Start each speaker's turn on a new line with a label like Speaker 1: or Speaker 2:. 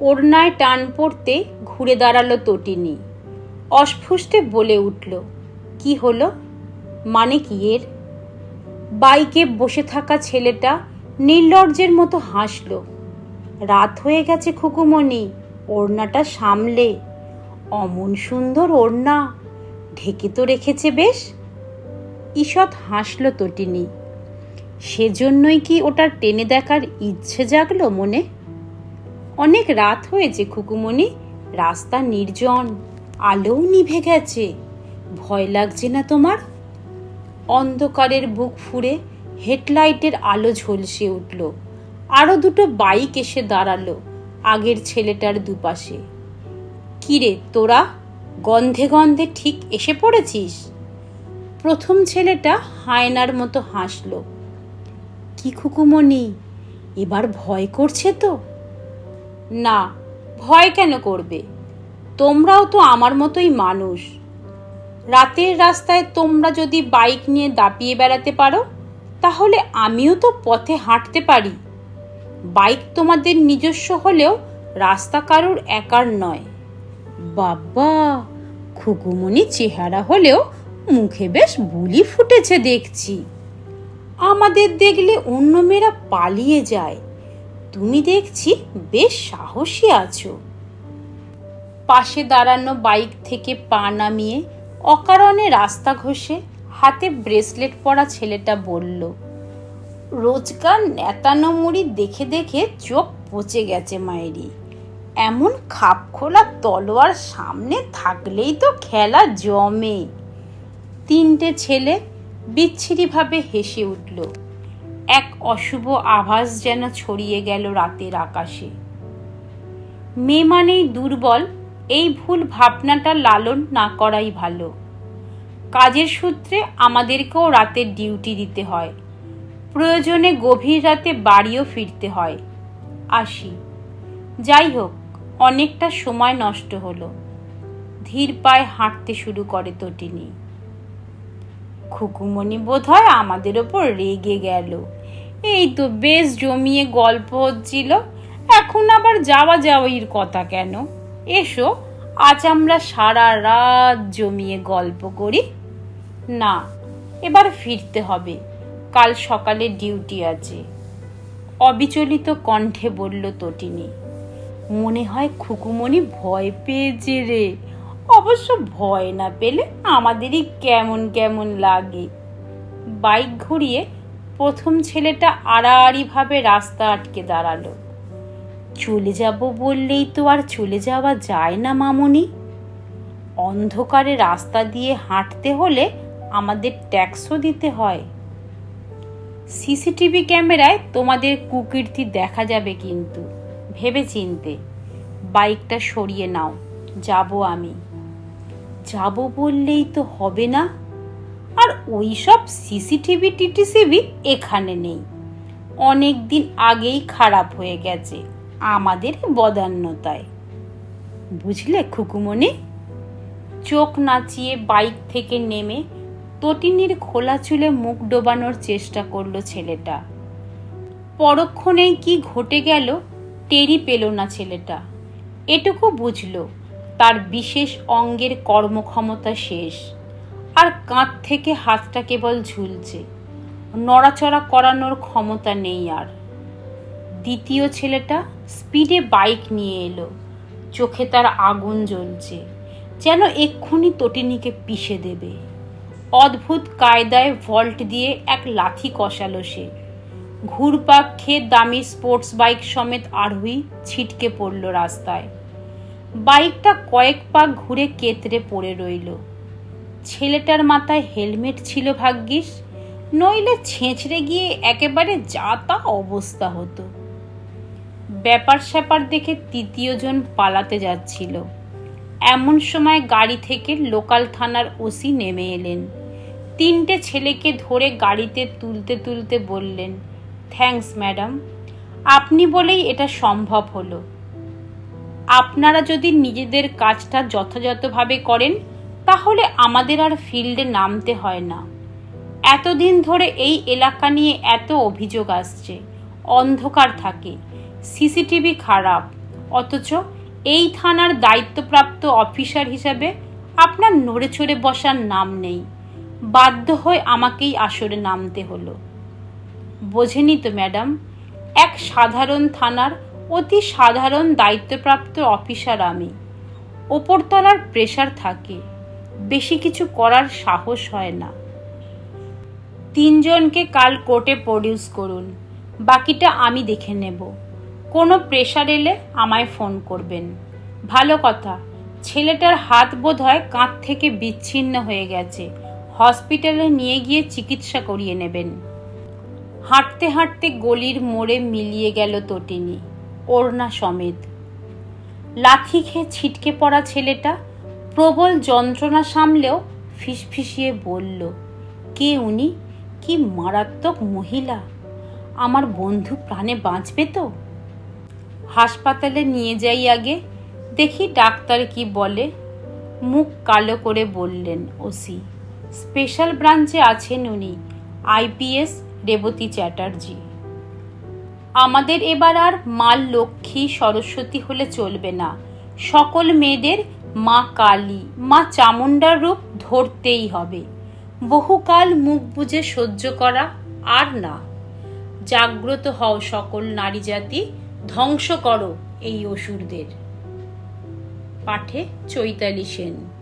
Speaker 1: ওড়নায় টান পড়তে ঘুরে দাঁড়াল তটিনী। অস্ফুষ্টে বলে উঠল, কি হলো? মানে কি এর? বাইকে বসে থাকা ছেলেটা নির্লজ্জের মতো হাসল, রাত হয়ে গেছে খুকুমণি, ওড়নাটা সামলে। অমন সুন্দর ওড়না, ঢেকে তো রেখেছে বেশ? ঈষৎ হাসল তটিনী, সেজন্যই কি ওটা টেনে দেখার ইচ্ছে জাগলো মনে? অনেক রাত হয়েছে, খুকুমণি। রাস্তা নির্জন, আলোও নিভে গেছে। ভয় লাগছে না তোমার? অন্ধকারের বুক ফুঁড়ে হেডলাইটের আলো ঝলসে উঠল। আরও দুটো বাইক এসে দাঁড়াল আগের ছেলেটার দুপাশে। কিরে তোরা, গন্ধে গন্ধে ঠিক এসে পড়েছিস? প্রথম ছেলেটা হায়নার মতো হাসল। কি খুকুমণি, এবার ভয় করছে তো? না, ভয় কেন করবে? তোমরাও তো আমার মতোই মানুষ। রাতের রাস্তায় তোমরা যদি বাইক নিয়ে দাপিয়ে বেড়াতে পারো, তাহলে আমিও তো পথে হাঁটতে পারি। বাইক তোমাদের নিজস্ব হলেও রাস্তা কারোর একার নয়। বাবা খুকুমনি চেহারা হলেও মুখে বেশ বুলি ফুটেছে দেখছি। আমাদের দেখলে অন্য মেয়েরা পালিয়ে যায়। তুমি দেখছি বেশ সাহসী আছো। পাশে দাঁড়ানো বাইক থেকে পা নামিয়ে অকারণে রাস্তা ঘষে হাতে ব্রেসলেট পরা ছেলেটা বলল, রোজকার নেতানো মুড়ি দেখে দেখে চোখ পচে গেছে মায়েরই। এমন খাপ খোলা তলোয়ার সামনে থাকলেই তো খেলা জমে। তিনটে ছেলে বিচ্ছিরিভাবে হেসে উঠল এক অশুভ আভাস যেন ছড়িয়ে গেল রাতের আকাশে। মেয়ে মানেই দুর্বল, এই ভুল ভাবনাটা লালন না করাই ভালো। কাজের সূত্রে আমাদেরকেও রাতের ডিউটি দিতে হয়। প্রয়োজনে গভীর রাতে বাড়িও ফিরতে হয়। আসি। যাই হোক, অনেকটা সময় নষ্ট হলো। ধীর পায়ে হাঁটতে শুরু করে তটিনী। খুকুমণি বোধ হয় আমাদের ওপর রেগে গেল। এই তো বেশ জমিয়ে গল্প হচ্ছিল। এখন আবার যাওয়া যাওয়ির কথা কেন? এসো, আজ আমরা সারা রাত জমিয়ে গল্প করি। না, এবার ফিরতে হবে। কাল সকালে ডিউটি আছে। অবিচলিত কণ্ঠে বলল তটিনী, মনে হয় খুকুমণি ভয় পেয়েছে রে। অবশ্য ভয় না পেলে আমাদেরই কেমন কেমন লাগে। বাইক ঘুরিয়ে প্রথম ছেলেটা আড়াআড়িভাবে রাস্তা আটকে দাঁড়াল। চলে যাব বললেই তো আর চলে যাওয়া যায় না, মামুনি। অন্ধকারে রাস্তা দিয়ে হাঁটতে হলে আমাদের ট্যাক্সও দিতে হয়। সিসিটিভি ক্যামেরায় তোমাদের কুকীর্তি দেখা যাবে কিন্তু, ভেবে চিনতে। বাইকটা সরিয়ে নাও, যাব আমি। যাব বললেই তো হবে না। আর ওই সব সিসিটিভি টিটিসিভি এখানে নেই। অনেক দিন আগেই খারাপ হয়ে গেছে আমাদের বদান্যতায়। বুঝলে খুকুমনি চোখ নাচিয়ে বাইক থেকে নেমে তটিনীর খোলা চুলে মুখ ডোবানোর চেষ্টা করল ছেলেটা। পরক্ষণেই কি ঘটে গেল টেরি পেল না ছেলেটা। এটুকু বুঝল তার বিশেষ অঙ্গের কর্মক্ষমতা শেষ। আর কাঁধ থেকে হাতটা কেবল ঝুলছে। নড়াচড়া করানোর ক্ষমতা নেই আর। দ্বিতীয় ছেলেটা স্পিডে বাইক নিয়ে এলো। চোখে তার আগুন জ্বলছে। যেন এক্ষুনি তটিনীকে পিষে দেবে। অদ্ভুত কায়দায় ভল্ট দিয়ে এক লাথি কষালো সে। ঘুরপাক খেয়ে দামি স্পোর্টস বাইক সমেত আরোহী ছিটকে পড়ল রাস্তায়। বাইকটা কয়েক পাক ঘুরে কেতরে পড়ে রইল। ছেলেটার মাথায় হেলমেট ছিল ভাগ্যিস, নইলে ছেঁচড়ে গিয়ে একেবারে যা তা অবস্থা হতো। ব্যাপার স্যাপার দেখে তৃতীয়জন পালাতে যাচ্ছিল। এমন সময় গাড়ি থেকে লোকাল থানার ওসি নেমে এলেন। তিনটে ছেলেকে ধরে গাড়িতে তুলতে তুলতে বললেন, থ্যাঙ্কস, ম্যাডাম, আপনি বলেই এটা সম্ভব হলো। আপনারা যদি নিজেদের কাজটা যথাযথভাবে করেন তাহলে আমাদের আর ফিল্ডে নামতে হয় না। এতদিন ধরে এই এলাকা নিয়ে এত অভিযোগ আসছে। অন্ধকার থাকে। সিসিটিভি খারাপ। অথচ এই থানার দায়িত্বপ্রাপ্ত অফিসার হিসাবে আপনার নড়ে চড়ে বসার নাম নেই। বাধ্য হয়ে আমাকেই আসরে নামতে হলো। বোঝেনি তো, ম্যাডাম, এক সাধারণ থানার অতি সাধারণ দায়িত্বপ্রাপ্ত অফিসার আমি। ওপরতলার প্রেশার থাকে। বেশি কিছু করার সাহস হয় না। তিনজনকে কাল কোর্টে প্রডিউস করুন। বাকিটা আমি দেখে নেব। কোনো প্রেশার এলে আমায় ফোন করবেন। ভালো কথা, ছেলেটার হাত বোধ হয় কাঁধ থেকে বিচ্ছিন্ন হয়ে গেছে। হসপিটালে নিয়ে গিয়ে চিকিৎসা করিয়ে নেবেন। হাঁটতে হাঁটতে গলির মোড়ে মিলিয়ে গেল তটিনী, ওড়না সমেত। লাথি খেয়ে ছিটকে পড়া ছেলেটা প্রবল যন্ত্রণা সামলেও ফিসফিসিয়ে বলল, কে উনি? কি মারাত্মক মহিলা? আমার বন্ধু প্রাণে বাঁচবে তো? হাসপাতালে নিয়ে যাই আগে, দেখি ডাক্তার কি বলে। মুখ কালো করে বললেন, ওসি, স্পেশাল ব্রাঞ্চে আছেন উনি আইপিএস রেবতী চ্যাটার্জি। আমাদের এবার আর মা লক্ষ্মী সরস্বতী হলে চলবে না। সকল মেয়েদের মা কালী, মা চামুণ্ডার রূপ ধরতেই হবে। বহুকাল মুখ বুঝে সহ্য করা আর না। জাগ্রত হও সকল নারী জাতি, ধ্বংস করো এই অসুরদের। পাঠে চৈতালি সেন।